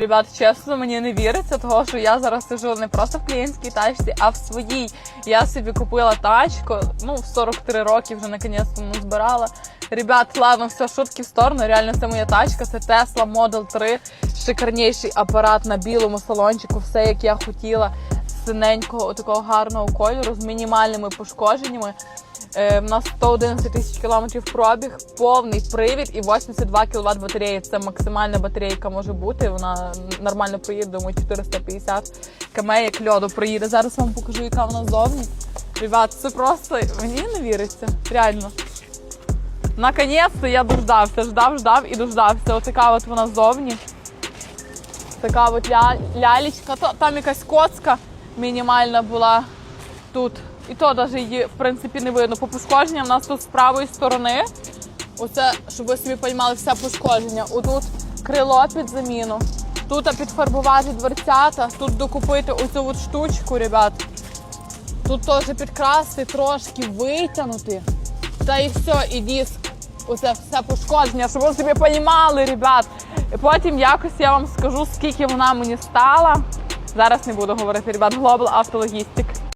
Ребят, чесно, мені не віриться, того що я зараз сижу не просто в клієнтській тачці, а в своїй. Я собі купила тачку, ну, в 43 роки вже наконець-то ну, збирала. Ребят, ладно, все, шутки в сторону. Реально, це моя тачка, це Tesla Model 3. Шикарніший апарат на білому салончику, все як я хотіла. Синенького, такого гарного кольору з мінімальними пошкодженнями. Е, в нас 111 тисяч кілометрів пробіг, повний привід і 82 кВт батареї. Це максимальна батарейка може бути. Вона нормально проїде, думаю, 450 км як льоду проїде. Зараз вам покажу, яка вона зовні. Ребят, це просто мені не віриться. Реально. Наконець-то я дождався, ждав, ждав і дождався. Отака от вона зовні. Така от ля, лялечка. То, там якась коцка мінімальна була тут. І то навіть її, в принципі, не видно. По пошкодженням у нас тут з правої сторони. Оце, щоб ви собі розуміли, все пошкодження. Отут крило під заміну. Тут підфарбувати дверцята, тут докупити оцю от штучку, ребят. Тут теж підкрасти, трошки витягнути. Та і все, і диск. Оце все пошкодження, щоб ви собі розуміли, ребят. І потім якось я вам скажу, скільки вона мені стала. Зараз не буду говорити, ребят, Global Автологістик.